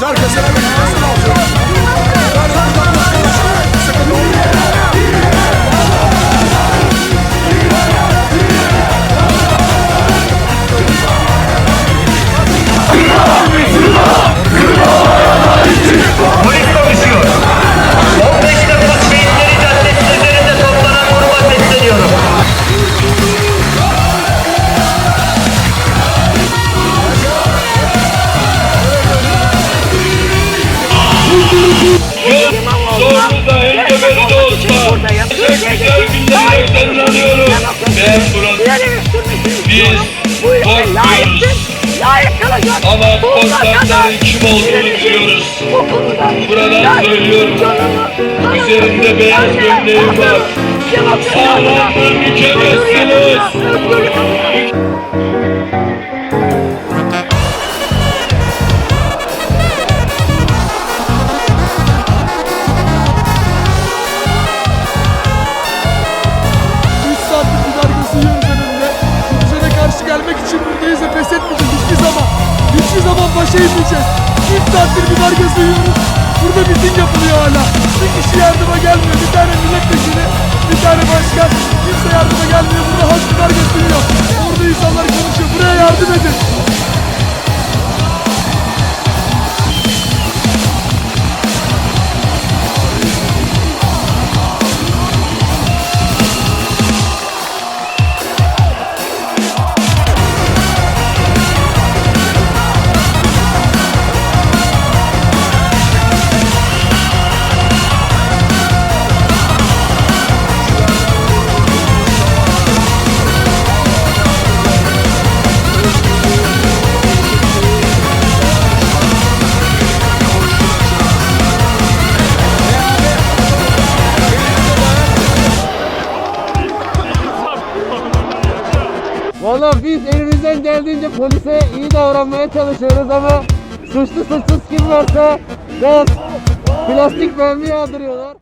alkışlıyoruz. buradayım. Sırtlar binlerden alıyorum. Ben burada. Biz korkmuyoruz. Ama korkakların kim olduğunu biliyoruz. Buradan söylüyorum. Üzerinde beyaz gömleğim var. Sağlam bir mükemmelsiniz. Üç saattir bir dargası yiyoruz. Burada miting yapılıyor hala. Bir kişi yardıma gelmiyor. Bir tane milletvekili, bir tane başkan. Kimse yardıma gelmiyor. Burada halk bir dargası yiyor. Orada insanlar konuşuyor. Buraya yardım edin. Valla biz elimizden geldiğince polise iyi davranmaya çalışıyoruz ama suçlu suçsuz kim varsa gaz, plastik mermi yağdırıyorlar.